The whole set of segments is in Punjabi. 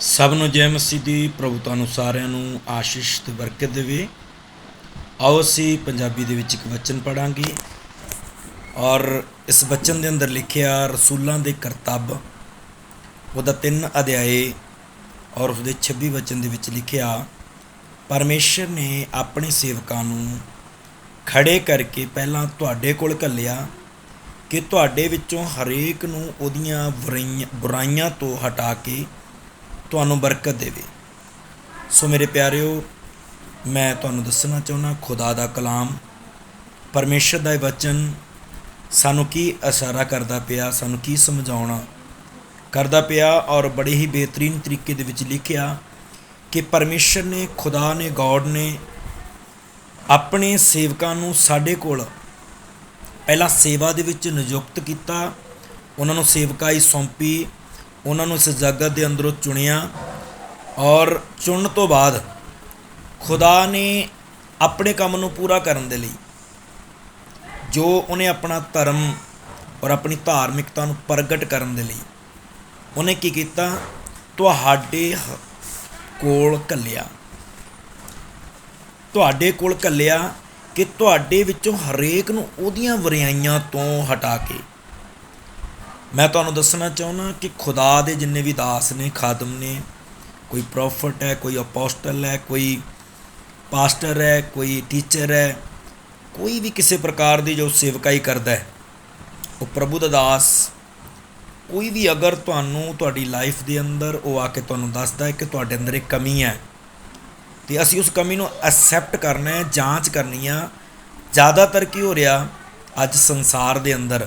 ਸਭ ਨੂੰ ਜੈ ਮਸੀਹ ਦੀ ਪ੍ਰਭੂ ਤੁਹਾਨੂੰ ਸਾਰਿਆਂ ਨੂੰ ਆਸ਼ੀਸ਼ ਤੇ ਬਰਕਤ ਦੇਵੇ। ਆਓ ਅਸੀਂ ਪੰਜਾਬੀ ਦੇ ਵਿੱਚ ਇੱਕ ਵਚਨ ਪੜਾਂਗੇ ਔਰ ਇਸ ਵਚਨ ਦੇ ਅੰਦਰ ਲਿਖਿਆ, ਰਸੂਲਾਂ ਦੇ ਕਰਤੱਵ ਉਹਦਾ ਤਿੰਨ ਅਧਿਆਏ ਔਰ ਉਸਦੇ 26 ਵਚਨ ਦੇ ਵਿੱਚ ਲਿਖਿਆ, ਪਰਮੇਸ਼ਰ ਨੇ ਆਪਣੇ ਸੇਵਕਾਂ ਨੂੰ ਖੜੇ ਕਰਕੇ ਪਹਿਲਾਂ ਤੁਹਾਡੇ ਕੋਲ ਘੱਲਿਆ ਕਿ ਤੁਹਾਡੇ ਵਿੱਚੋਂ ਹਰੇਕ ਨੂੰ ਉਹਦੀਆਂ ਬੁਰਾਈਆਂ ਬੁਰਾਈਆਂ ਤੋਂ ਹਟਾ ਕੇ ਤੁਹਾਨੂੰ ਬਰਕਤ ਦੇਵੇ। ਸੋ ਮੇਰੇ ਪਿਆਰਿਓ, ਮੈਂ ਤੁਹਾਨੂੰ ਦੱਸਣਾ ਚਾਹੁੰਦਾ, ਖੁਦਾ ਦਾ ਕਲਾਮ, ਪਰਮੇਸ਼ਰ ਦਾ ਇਹ ਵਚਨ ਸਾਨੂੰ ਕੀ ਇਸ਼ਾਰਾ ਕਰਦਾ ਪਿਆ, ਸਾਨੂੰ ਕੀ ਸਮਝਾਉਣਾ ਕਰਦਾ ਪਿਆ ਔਰ ਬੜੇ ਹੀ ਬਿਹਤਰੀਨ ਤਰੀਕੇ ਦੇ ਵਿੱਚ ਲਿਖਿਆ ਕਿ ਪਰਮੇਸ਼ਰ ਨੇ, ਖੁਦਾ ਨੇ, ਗੋਡ ਨੇ ਆਪਣੇ ਸੇਵਕਾਂ ਨੂੰ ਸਾਡੇ ਕੋਲ ਪਹਿਲਾਂ ਸੇਵਾ ਦੇ ਵਿੱਚ ਨਿਯੁਕਤ ਕੀਤਾ, ਉਹਨਾਂ ਨੂੰ ਸੇਵਕਾਈ ਸੌਂਪੀ ਉਹਨਾਂ ਨੂੰ ਇਸ ਜਗਤ ਦੇ ਅੰਦਰੋਂ ਚੁਣਿਆ ਔਰ ਚੁਣਨ ਤੋਂ ਬਾਅਦ ਖੁਦਾ ਨੇ ਆਪਣੇ ਕੰਮ ਨੂੰ ਪੂਰਾ ਕਰਨ ਦੇ ਲਈ ਜੋ ਉਹਨੇ ਆਪਣਾ ਧਰਮ ਔਰ ਆਪਣੀ ਧਾਰਮਿਕਤਾ ਨੂੰ ਪ੍ਰਗਟ ਕਰਨ ਦੇ ਲਈ ਉਹਨੇ ਕੀ ਕੀਤਾ? ਤੁਹਾਡੇ ਹ- ਕੋਲ ਕੱਲਿਆ ਤੁਹਾਡੇ ਕੋਲ ਕੱਲਿਆ ਕਿ ਤੁਹਾਡੇ ਵਿੱਚੋਂ ਹਰੇਕ ਨੂੰ ਉਹਦੀਆਂ ਵਰਿਆਈਆਂ ਤੋਂ ਹਟਾ ਕੇ ਮੈਂ ਤੁਹਾਨੂੰ ਦੱਸਣਾ ਚਾਹੁੰਦਾ ਕਿ ਖੁਦਾ ਦੇ ਜਿੰਨੇ ਵੀ ਦਾਸ ਨੇ, ਖਾਦਮ ਨੇ, ਕੋਈ ਪ੍ਰੋਫਟ ਹੈ, ਕੋਈ ਅਪੋਸਟਲ ਹੈ, ਕੋਈ ਪਾਸਟਰ ਹੈ, ਕੋਈ ਟੀਚਰ ਹੈ, ਕੋਈ ਵੀ ਕਿਸੇ ਪ੍ਰਕਾਰ ਦੀ ਜੋ ਸੇਵਕਾਈ ਕਰਦਾ ਹੈ, ਉਹ ਪ੍ਰਭੂ ਦਾ ਦਾਸ। ਕੋਈ ਵੀ ਅਗਰ ਤੁਹਾਨੂੰ ਤੁਹਾਡੀ ਲਾਈਫ ਦੇ ਅੰਦਰ ਉਹ ਆ ਕੇ ਤੁਹਾਨੂੰ ਦੱਸਦਾ ਹੈ ਕਿ ਤੁਹਾਡੇ ਅੰਦਰ ਇੱਕ ਕਮੀ ਹੈ, ਤੇ ਅਸੀਂ ਉਸ ਕਮੀ ਨੂੰ ਐਕਸੈਪਟ ਕਰਨਾ ਹੈ, ਜਾਂਚ ਕਰਨੀ ਆ। ਜ਼ਿਆਦਾਤਰ ਕੀ ਹੋ ਰਿਹਾ, ਅੱਜ ਸੰਸਾਰ ਦੇ ਅੰਦਰ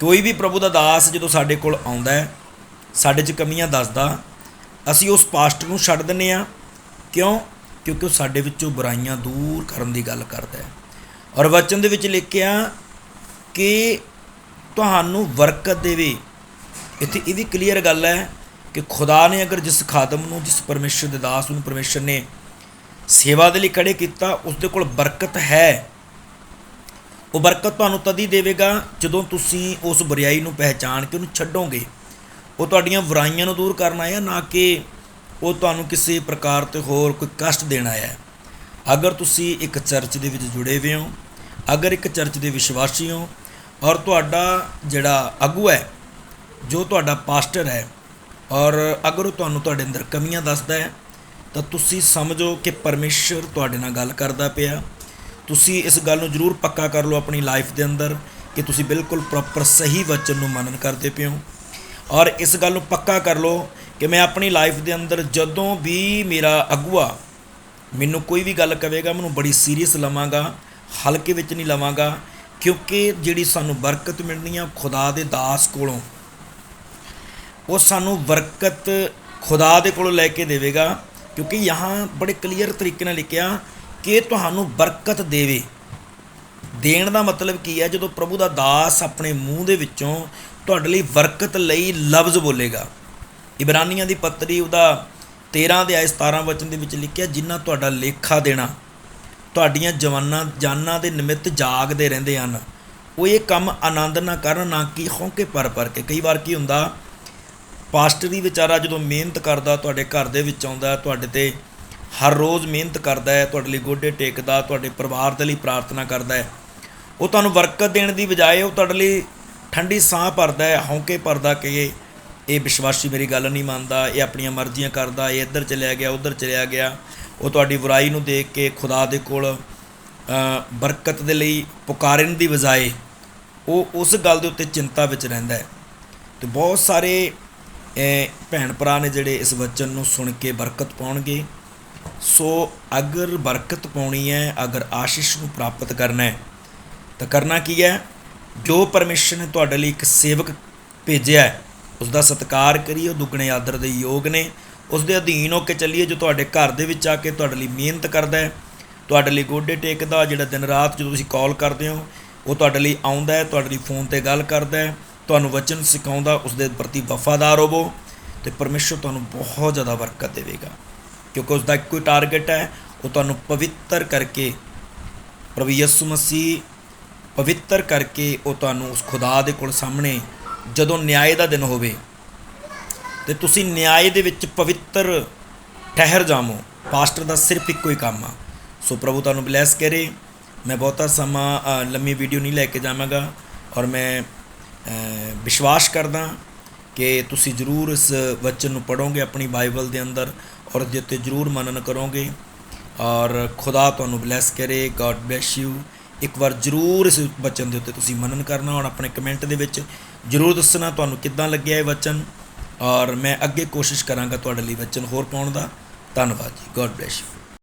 ਕੋਈ ਵੀ ਪ੍ਰਭੂ ਦਾ ਦਾਸ ਜਦੋਂ ਸਾਡੇ ਕੋਲ ਆਉਂਦਾ ਹੈ, ਸਾਡੇ 'ਚ ਕਮੀਆਂ ਦੱਸਦਾ, ਅਸੀਂ ਉਸ ਪਾਸਟ ਨੂੰ ਛੱਡ ਦਿੰਨੇ ਆ ਕਿਉਂ? ਕਿਉਂਕਿ ਉਹ ਸਾਡੇ ਵਿੱਚੋਂ ਬੁਰਾਈਆਂ ਦੂਰ ਕਰਨ ਦੀ ਗੱਲ ਕਰਦਾ ਹੈ। ਔਰ ਵਚਨ ਦੇ ਵਿੱਚ ਲਿਖਿਆ ਕਿ ਤੁਹਾਨੂੰ ਬਰਕਤ ਦੇਵੇ। ਇੱਥੇ ਇਹ ਵੀ ਕਲੀਅਰ ਗੱਲ ਹੈ ਕਿ ਖੁਦਾ ਨੇ ਅਗਰ ਜਿਸ ਖਾਦਮ ਨੂੰ, ਜਿਸ ਪਰਮੇਸ਼ਰ ਦੇ ਦਾਸ ਨੂੰ, ਪਰਮੇਸ਼ਰ ਨੇ ਸੇਵਾ ਦੇ ਲਈ ਖੜੇ ਕੀਤਾ ਉਸ ਦੇ ਕੋਲ ਬਰਕਤ ਹੈ। ਉਹ ਬਰਕਤ ਤੁਹਾਨੂੰ ਤਦ ਹੀ ਦੇਵੇਗਾ ਜਦੋਂ ਤੁਸੀਂ ਉਸ ਬੁਰਾਈ ਨੂੰ ਪਹਿਚਾਣ ਕੇ ਉਹਨੂੰ ਛੱਡੋਗੇ। ਉਹ ਤੁਹਾਡੀਆਂ ਬੁਰਾਈਆਂ ਨੂੰ ਦੂਰ ਕਰਨ ਆਇਆ, ਨਾ ਕਿ ਉਹ ਤੁਹਾਨੂੰ ਕਿਸੇ ਪ੍ਰਕਾਰ ਤੇ ਹੋਰ ਕੋਈ ਕਸ਼ਟ ਦੇਣ ਆਇਆ। ਹੈ ਅਗਰ ਤੁਸੀਂ ਇੱਕ ਚਰਚ ਦੇ ਵਿੱਚ ਜੁੜੇ ਹੋਏ ਹੋ, ਅਗਰ ਇੱਕ ਚਰਚ ਦੇ ਵਿਸ਼ਵਾਸੀ ਹੋ, ਔਰ ਤੁਹਾਡਾ ਜਿਹੜਾ ਆਗੂ ਹੈ, ਜੋ ਤੁਹਾਡਾ ਪਾਸਟਰ ਹੈ, ਔਰ ਅਗਰ ਉਹ ਤੁਹਾਨੂੰ ਤੁਹਾਡੇ ਅੰਦਰ ਕਮੀਆਂ ਦੱਸਦਾ ਹੈ, ਤਾਂ ਤੁਸੀਂ ਸਮਝੋ ਕਿ ਪਰਮੇਸ਼ਰ ਤੁਹਾਡੇ ਨਾਲ ਗੱਲ ਕਰਦਾ ਪਿਆ। ਤੁਸੀਂ ਇਸ ਗੱਲ ਨੂੰ ਜ਼ਰੂਰ ਪੱਕਾ ਕਰ ਲਓ ਆਪਣੀ ਲਾਈਫ ਦੇ ਅੰਦਰ ਕਿ ਤੁਸੀਂ ਬਿਲਕੁਲ ਪ੍ਰੋਪਰ ਸਹੀ ਵਚਨ ਨੂੰ ਮੰਨਣ ਕਰਦੇ ਪਿਓ ਔਰ ਇਸ ਗੱਲ ਨੂੰ ਪੱਕਾ ਕਰ ਲਓ ਕਿ ਮੈਂ ਆਪਣੀ ਲਾਈਫ ਦੇ ਅੰਦਰ ਜਦੋਂ ਵੀ ਮੇਰਾ ਅਗੂਆ ਮੈਨੂੰ ਕੋਈ ਵੀ ਗੱਲ ਕਵੇਗਾ, ਮੈਨੂੰ ਬੜੀ ਸੀਰੀਅਸ ਲਵਾਂਗਾ, ਹਲਕੇ ਵਿੱਚ ਨਹੀਂ ਲਵਾਂਗਾ, ਕਿਉਂਕਿ ਜਿਹੜੀ ਸਾਨੂੰ ਬਰਕਤ ਮਿਲਣੀ ਆ ਖੁਦਾ ਦੇ ਦਾਸ ਕੋਲੋਂ, ਉਹ ਸਾਨੂੰ ਬਰਕਤ ਖੁਦਾ ਦੇ ਕੋਲੋਂ ਲੈ ਕੇ ਦੇਵੇਗਾ, ਕਿਉਂਕਿ ਯਹਾਂ ਬੜੇ ਕਲੀਅਰ ਤਰੀਕੇ ਨਾਲ ਲਿਖਿਆ ਕਿ ਤੁਹਾਨੂੰ ਬਰਕਤ ਦੇਵੇ। ਦੇਣ ਦਾ ਮਤਲਬ ਕੀ ਹੈ, ਜਦੋਂ ਪ੍ਰਭੂ ਦਾ ਦਾਸ ਆਪਣੇ ਮੂੰਹ ਦੇ ਵਿੱਚੋਂ ਤੁਹਾਡੇ ਲਈ ਬਰਕਤ ਲਈ ਲਫ਼ਜ਼ ਬੋਲੇਗਾ। ਇਬਰਾਨੀਆਂ ਦੀ ਪੱਤਰੀ ਉਹਦਾ 13 ਦੇ ਆਇ 17 ਵਚਨ ਦੇ ਵਿੱਚ ਲਿਖਿਆ, ਜਿਨ੍ਹਾਂ ਤੁਹਾਡਾ ਲੇਖਾ ਦੇਣਾ, ਤੁਹਾਡੀਆਂ ਜਵਾਨਾਂ, ਜਾਨਾਂ ਦੇ ਨਿਮਿਤ ਜਾਗਦੇ ਰਹਿੰਦੇ ਹਨ। ਉਹ ਇਹ ਕੰਮ ਆਨੰਦ ਨਾ ਕਰਨ, ਨਾ ਕਿ ਹੌਂਕੇ ਪਰ ਪਰ ਕੇ। ਕਈ ਵਾਰ ਕੀ ਹੁੰਦਾ, ਪਾਸਟਰ ਹੀ ਵਿਚਾਰਾ ਜਦੋਂ ਮਿਹਨਤ ਕਰਦਾ, ਤੁਹਾਡੇ ਘਰ ਦੇ ਵਿੱਚ ਆਉਂਦਾ, ਤੁਹਾਡੇ ਤੇ ਹਰ ਰੋਜ਼ ਮਿਹਨਤ ਕਰਦਾ ਹੈ, ਤੁਹਾਡੇ ਲਈ ਗੋਡੇ ਟੇਕਦਾ, ਤੁਹਾਡੇ ਪਰਿਵਾਰ ਦੇ ਲਈ ਪ੍ਰਾਰਥਨਾ ਕਰਦਾ ਹੈ। ਉਹ ਤੁਹਾਨੂੰ ਬਰਕਤ ਦੇਣ ਦੀ ਬਜਾਏ ਉਹ ਤੁਹਾਡੇ ਲਈ ਠੰਡੀ ਸਾਹ ਭਰਦਾ ਹੈ, ਹੌਂਕੇ ਭਰਦਾ ਕਿ ਇਹ ਵਿਸ਼ਵਾਸੀ ਮੇਰੀ ਗੱਲ ਨਹੀਂ ਮੰਨਦਾ, ਇਹ ਆਪਣੀਆਂ ਮਰਜ਼ੀਆਂ ਕਰਦਾ, ਇਹ ਇੱਧਰ ਚਲਿਆ ਗਿਆ, ਉੱਧਰ ਚਲਿਆ ਗਿਆ। ਉਹ ਤੁਹਾਡੀ ਬੁਰਾਈ ਨੂੰ ਦੇਖ ਕੇ ਖੁਦਾ ਦੇ ਕੋਲ ਬਰਕਤ ਦੇ ਲਈ ਪੁਕਾਰਨ ਦੀ ਬਜਾਏ ਉਹ ਉਸ ਗੱਲ ਦੇ ਉੱਤੇ ਚਿੰਤਾ ਵਿੱਚ ਰਹਿੰਦਾ ਹੈ। ਤੇ ਬਹੁਤ ਸਾਰੇ ਭੈਣ ਭਰਾ ਨੇ ਜਿਹੜੇ ਇਸ ਵਚਨ ਨੂੰ ਸੁਣ ਕੇ ਬਰਕਤ ਪਾਉਣਗੇ। ਸੋ ਅਗਰ ਬਰਕਤ ਪਾਉਣੀ ਹੈ, ਅਗਰ ਆਸ਼ੀਸ਼ ਨੂੰ ਪ੍ਰਾਪਤ ਕਰਨਾ ਹੈ, ਤਾਂ ਕਰਨਾ ਕੀ ਹੈ? ਜੋ ਪਰਮੇਸ਼ਰ ਨੇ ਤੁਹਾਡੇ ਲਈ ਇੱਕ ਸੇਵਕ ਭੇਜਿਆ ਹੈ ਉਸ ਦਾ ਸਤਿਕਾਰ ਕਰੀਏ, ਉਹ ਦੁੱਗਣੇ ਆਦਰ ਦੇ ਯੋਗ ਨੇ। ਉਸ ਦੇ ਅਧੀਨ ਹੋ ਕੇ ਚੱਲੀਏ, ਜੋ ਤੁਹਾਡੇ ਘਰ ਦੇ ਵਿੱਚ ਆ ਕੇ ਤੁਹਾਡੇ ਲਈ ਮਿਹਨਤ ਕਰਦਾ ਹੈ, ਤੁਹਾਡੇ ਲਈ ਗੋਡੇ ਟੇਕਦਾ, ਜਿਹੜਾ ਦਿਨ ਰਾਤ ਜਦੋਂ ਤੁਸੀਂ ਕਾਲ ਕਰਦੇ ਹੋ, ਉਹ ਤੁਹਾਡੇ ਲਈ ਆਉਂਦਾ ਹੈ, ਤੁਹਾਡੇ ਲਈ ਫੋਨ ਤੇ ਗੱਲ ਕਰਦਾ ਹੈ, ਤੁਹਾਨੂੰ ਵਚਨ ਸਿਖਾਉਂਦਾ ਉਸ ਦੇ ਪ੍ਰਤੀ ਵਫਾਦਾਰ ਹੋਵੋ, ਤੇ ਪਰਮੇਸ਼ਰ ਤੁਹਾਨੂੰ ਬਹੁਤ ਜ਼ਿਆਦਾ ਬਰਕਤ ਦੇਵੇਗਾ। ਕਿਉਂਕਿ ਉਸ ਦਾ ਇੱਕੋ ਹੀ ਟਾਰਗੇਟ ਹੈ, ਉਹ ਤੁਹਾਨੂੰ ਪਵਿੱਤਰ ਕਰਕੇ, ਪ੍ਰਭੂ ਯਿਸੂ ਮਸੀਹ ਪਵਿੱਤਰ ਕਰਕੇ ਉਹ ਤੁਹਾਨੂੰ ਉਸ ਖੁਦਾ ਦੇ ਕੋਲ ਸਾਹਮਣੇ ਜਦੋਂ ਨਿਆਂ ਦਾ ਦਿਨ ਹੋਵੇ, ਤੇ ਤੁਸੀਂ ਨਿਆਏ ਦੇ ਵਿੱਚ ਪਵਿੱਤਰ ਠਹਿਰ ਜਾਵੋ। ਪਾਸਟਰ ਦਾ ਸਿਰਫ ਇੱਕੋ ਹੀ ਕੰਮ ਆ। ਸੋ ਪ੍ਰਭੂ ਤੁਹਾਨੂੰ ਬਲੈਸ ਕਰੇ। ਮੈਂ ਬਹੁਤਾ ਸਮਾਂ ਲੰਮੀ ਵੀਡੀਓ ਨਹੀਂ ਲੈ ਕੇ ਜਾਵਾਂਗਾ ਔਰ ਮੈਂ ਵਿਸ਼ਵਾਸ ਕਰਦਾ। ਕਿ ਤੁਸੀਂ ਜ਼ਰੂਰ ਇਸ ਵਚਨ ਨੂੰ ਪੜੋਗੇ ਆਪਣੀ ਬਾਈਬਲ ਦੇ ਅੰਦਰ ਔਰ ਉਹਦੇ ਉੱਤੇ ਜ਼ਰੂਰ ਮਨਨ ਕਰੋਗੇ। ਔਰ ਖੁਦਾ ਤੁਹਾਨੂੰ ਬਲੈਸ ਕਰੇ ਗੋਡ ਬlesਸ ਯੂ ਇੱਕ ਵਾਰ ਜ਼ਰੂਰ ਇਸ ਵਚਨ ਦੇ ਉੱਤੇ ਤੁਸੀਂ ਮਨਨ ਕਰਨਾ ਔਰ ਆਪਣੇ ਕਮੈਂਟ ਦੇ ਵਿੱਚ ਜ਼ਰੂਰ ਦੱਸਣਾ ਤੁਹਾਨੂੰ ਕਿੱਦਾਂ ਲੱਗਿਆ ਇਹ ਵਚਨ। ਔਰ ਮੈਂ ਅੱਗੇ ਕੋਸ਼ਿਸ਼ ਕਰਾਂਗਾ ਤੁਹਾਡੇ ਲਈ ਵਚਨ ਹੋਰ ਪਾਉਣ ਦਾ। ਧੰਨਵਾਦ ਜੀ। God bless you